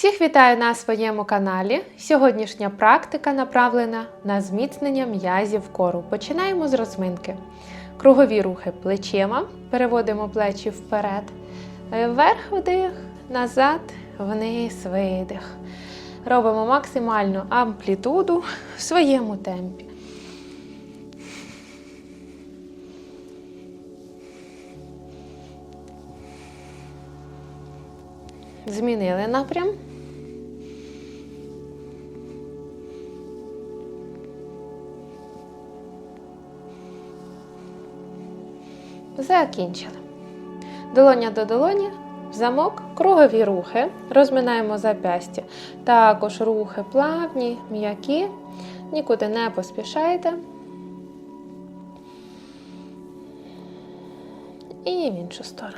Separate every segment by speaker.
Speaker 1: Всіх вітаю на своєму каналі. Сьогоднішня практика направлена на зміцнення м'язів кору. Починаємо з розминки. Кругові рухи плечима, переводимо плечі вперед, Е, вверх вдих, назад, вниз, видих. Робимо максимальну амплітуду в своєму темпі. Змінили напрям. Закінчили. Долоня до долоні, замок, кругові рухи. Розминаємо зап'ястя. Також рухи плавні, м'які. Нікуди не поспішайте. І в іншу сторону.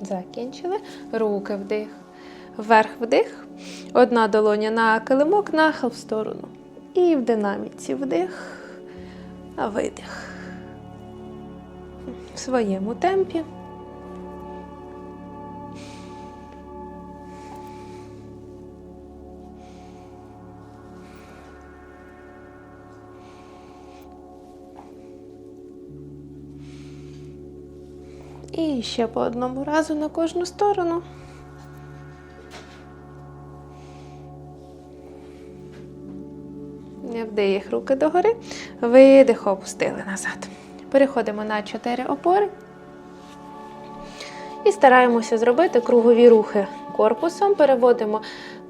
Speaker 1: Закінчили. Руки вдих. Вверх вдих. Одна долоня на килимок, нахил в сторону. І в динаміці вдих, видих. В своєму темпі. І ще по одному разу на кожну сторону. Вдих руки догори. Видих, опустили назад. Переходимо на 4 опори. І стараємося зробити кругові рухи корпусом. Переводимо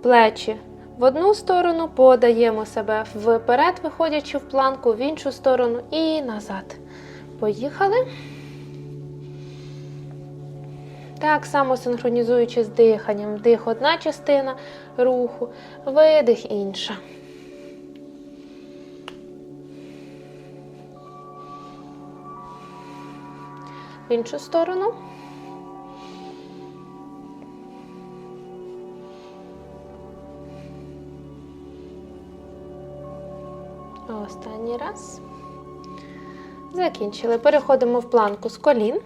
Speaker 1: плечі в одну сторону, подаємо себе вперед, виходячи в планку, в іншу сторону і назад. Поїхали. Так само синхронізуючи з диханням. Вдих одна частина руху, видих інша. Іншу сторону. Останній раз. Закінчили. Переходимо в планку з колін.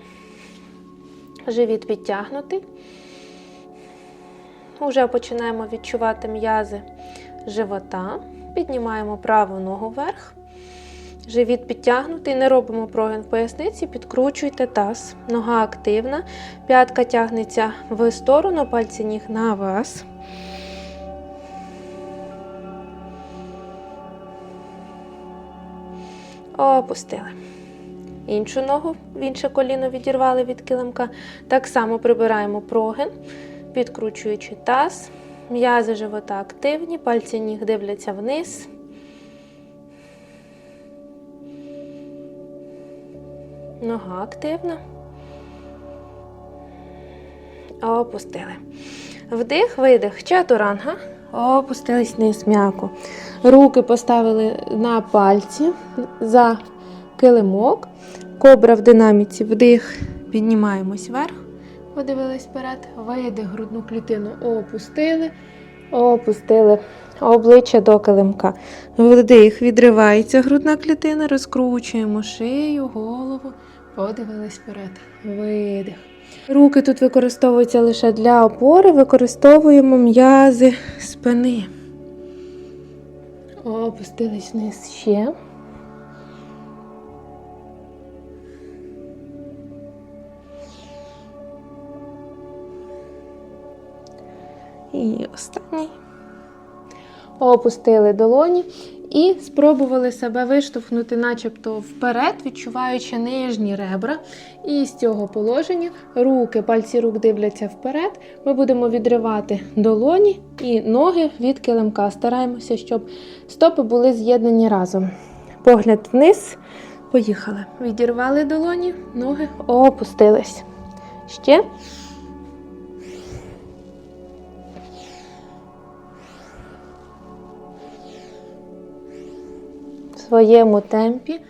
Speaker 1: Живіт підтягнутий. Уже починаємо відчувати м'язи живота. Піднімаємо праву ногу вверх. Живіт підтягнутий, не робимо прогин в поясниці, підкручуйте таз. Нога активна, п'ятка тягнеться в сторону, пальці ніг на вас. Опустили. Іншу ногу в інше коліно відірвали від килимка. Так само прибираємо прогин, підкручуючи таз. М'язи живота активні, пальці ніг дивляться вниз. Нога активна. Опустили. Вдих, видих, чатуранга. Опустились вниз м'яко. Руки поставили на пальці за килимок. Кобра в динаміці. Вдих, піднімаємось вверх. Подивились вперед. Видих, грудну клітину опустили. Опустили обличчя до килимка. Вдих, відривається грудна клітина, розкручуємо шию, голову. Подивились вперед. Видих. Руки тут використовуються лише для опори, використовуємо м'язи спини. Опустились вниз ще. І останній. Опустили долоні і спробували себе виштовхнути, начебто вперед, відчуваючи нижні ребра. І з цього положення руки, пальці рук дивляться вперед. Ми будемо відривати долоні і ноги від килимка. Стараємося, щоб стопи були з'єднані разом. Погляд вниз. Поїхали. Відірвали долоні, ноги опустились. Ще. Своєму темпі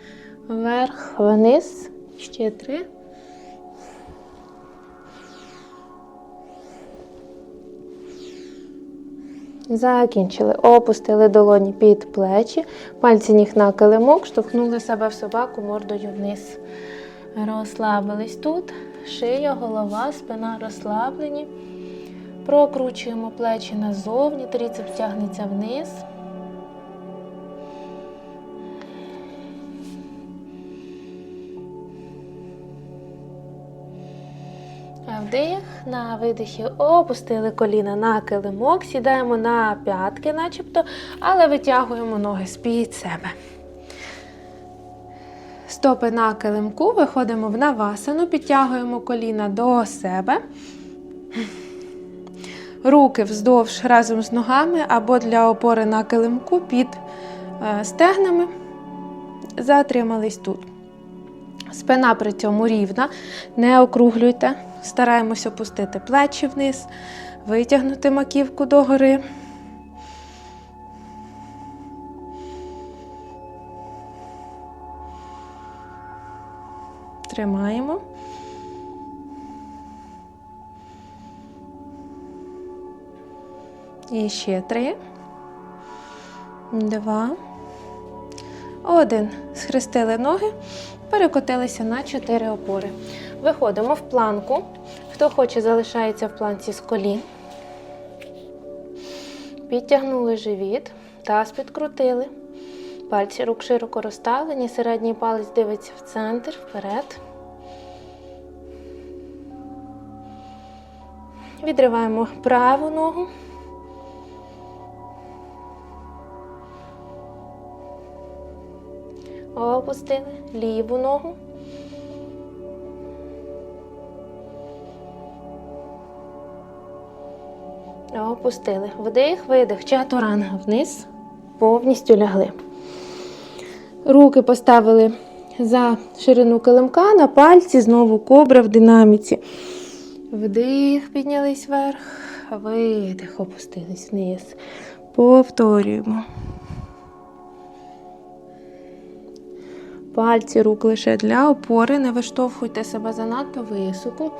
Speaker 1: вверх, вниз, ще три. Закінчили. Опустили долоні під плечі, пальці ніг на килимок, штовхнули себе в собаку мордою вниз. Розслабились тут. Шия, голова, спина розслаблені. Прокручуємо плечі назовні, трицеп тягнеться вниз. Вдих, на видихі опустили коліна на килимок, сідаємо на п'ятки, начебто, але витягуємо ноги з-під себе. Стопи на килимку, виходимо в навасану, підтягуємо коліна до себе. Руки вздовж разом з ногами або для опори на килимку під е, стегнами. Затримались тут. Спина при цьому рівна, не округлюйте. Стараємось опустити плечі вниз, витягнути маківку догори. Тримаємо. І ще три, два, один. Схрестили ноги, перекотилися на чотири опори. Виходимо в планку. Хто хоче, залишається в планці з колін. Підтягнули живіт, таз підкрутили. Пальці рук широко розставлені, середній палець дивиться в центр, вперед. Відриваємо праву ногу. Опустили ліву ногу. Опустили. Вдих, видих, чатуранга вниз. Повністю лягли. Руки поставили за ширину килимка на пальці, знову кобра в динаміці. Вдих, піднялись вверх, видих, опустились вниз. Повторюємо. Пальці рук лише для опори, не виштовхуйте себе занадто високо.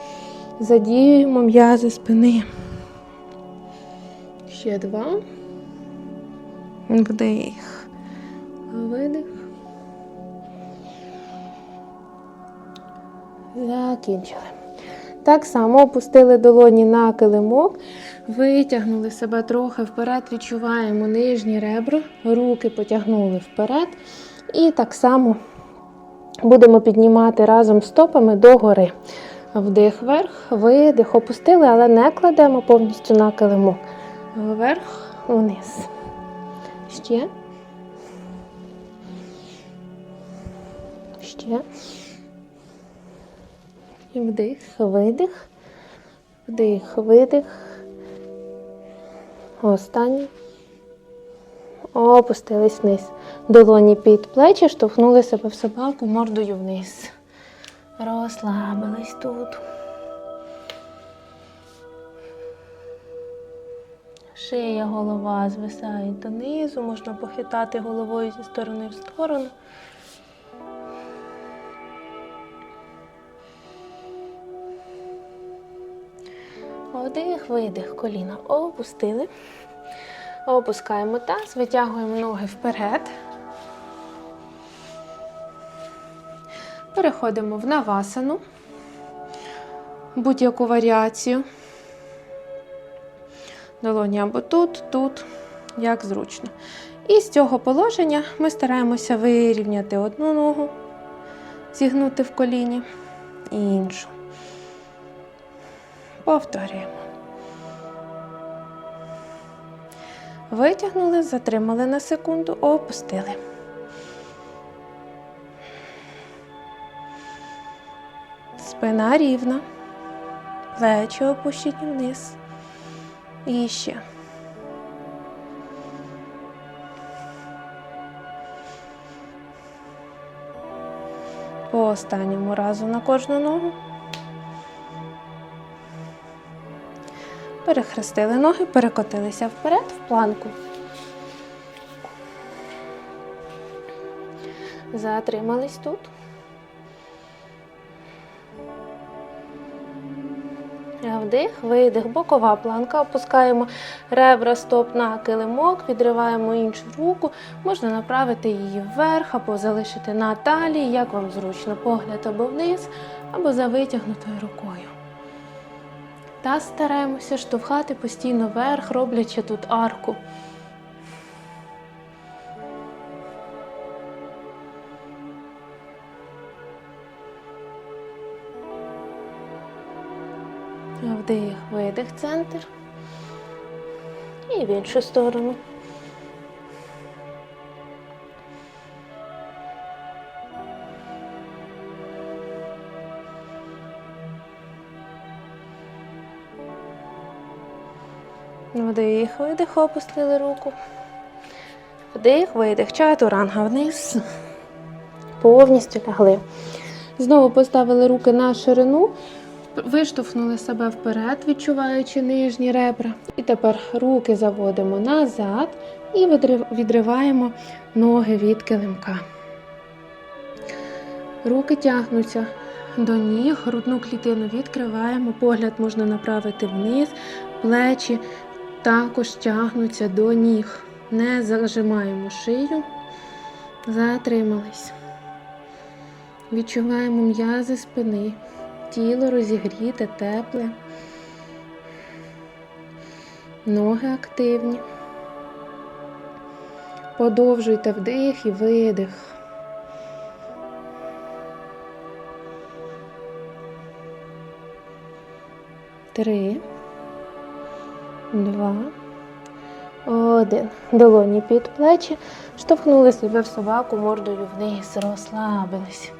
Speaker 1: Задіюємо м'язи спини. Ще два. Вдих. Видих. Закінчили. Так само опустили долоні на килимок, витягнули себе трохи вперед, відчуваємо нижні ребра, руки потягнули вперед. І так само будемо піднімати разом стопами догори. Вдих вверх, видих, опустили, але не кладемо повністю на килимок. Вверх, вниз. Ще. Ще. І вдих, видих. Вдих, видих. Останній. Опустились вниз. Долоні під плечі, штовхнули себе в собаку мордою вниз. Розслабились тут. Шия, голова звисають донизу, можна похитати головою зі сторони в сторону. Вдих, видих, коліна опустили. Опускаємо таз, витягуємо ноги вперед. Переходимо в навасану, будь-яку варіацію. Долоні або тут, тут, як зручно. І з цього положення ми стараємося вирівняти одну ногу, зігнути в коліні і іншу. Повторюємо. Витягнули, затримали на секунду, опустили. Спина рівна, плечі опущені вниз. І ще. По останньому разу на кожну ногу. Перехрестили ноги, перекотилися вперед в планку. Затримались тут. Вдих, видих, бокова планка. Опускаємо ребра стоп на килимок, відриваємо іншу руку. Можна направити її вверх або залишити на талії, як вам зручно, погляд або вниз, або за витягнутою рукою. Та стараємося штовхати постійно вверх, роблячи тут арку. Вдих, видих, центр. І в іншу сторону. Вдих, видих, опустили руку. Вдих, видих, чатуранга вниз. Повністю лягли. Знову поставили руки на ширину, виштовхнули себе вперед, відчуваючи нижні ребра. І тепер руки заводимо назад і відриваємо ноги від килимка. Руки тягнуться до ніг, грудну клітину відкриваємо, погляд можна направити вниз, плечі також тягнуться до ніг. Не зажимаємо шию, затримались. Відчуваємо м'язи спини, тіло розігріте, тепле, ноги активні. Подовжуйте вдих і видих. Три, два, один. Долоні під плечі. Штовхнули себе в собаку мордою вниз, розслабились.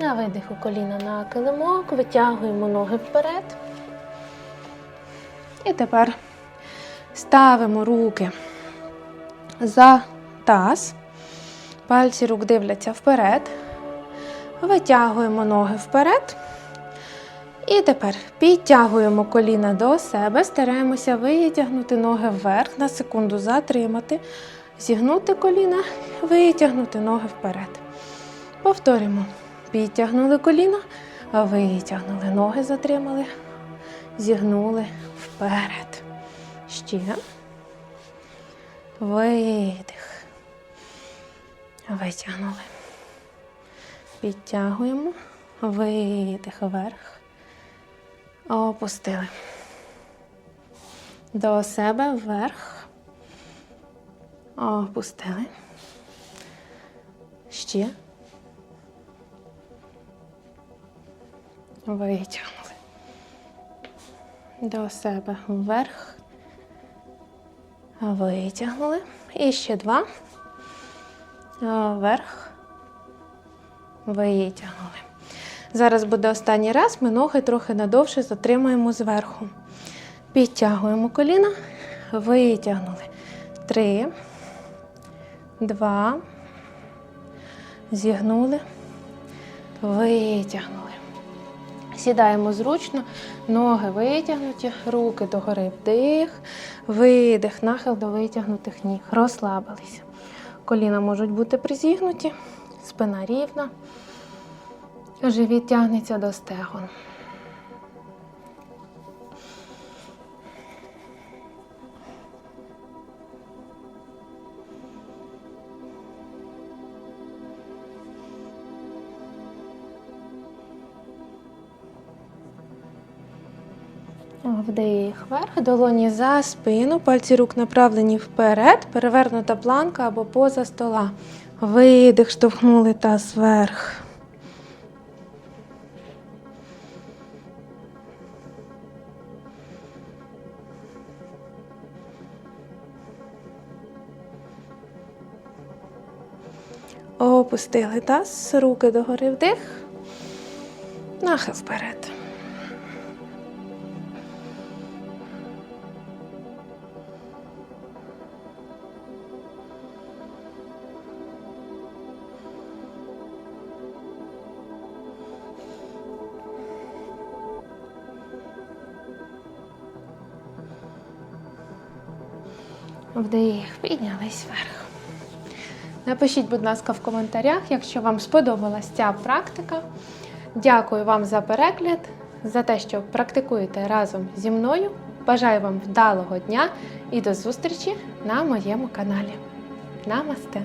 Speaker 1: На видиху коліна на килимок, витягуємо ноги вперед. І тепер ставимо руки за таз. Пальці рук дивляться вперед. Витягуємо ноги вперед. І тепер підтягуємо коліна до себе, стараємося витягнути ноги вверх, на секунду затримати, зігнути коліна, витягнути ноги вперед. Повторюємо. Підтягнули коліна, витягнули ноги, затримали, зігнули вперед. Ще. Видих. Витягнули. Підтягуємо. Видих вверх. Опустили. До себе вверх. Опустили. Ще. Витягнули. До себе вверх. Витягнули. І ще два. Вверх. Витягнули. Зараз буде останній раз. Ми ноги трохи надовше затримуємо зверху. Підтягуємо коліна. Витягнули. Три. Два. Зігнули. Витягнули. Сідаємо зручно, ноги витягнуті, руки догори вдих, видих, нахил до витягнутих ніг. Розслабилися. Коліна можуть бути призігнуті, спина рівна, живіт тягнеться до стегон. Вдих вверх, долоні за спину, пальці рук направлені вперед, перевернута планка або поза стола. Видих, штовхнули таз вверх. Опустили таз, руки догори вдих. Нахил вперед. Вдих, піднялись вверх. Напишіть, будь ласка, в коментарях, якщо вам сподобалась ця практика. Дякую вам за перегляд, за те, що практикуєте разом зі мною. Бажаю вам вдалого дня і до зустрічі на моєму каналі. Намасте!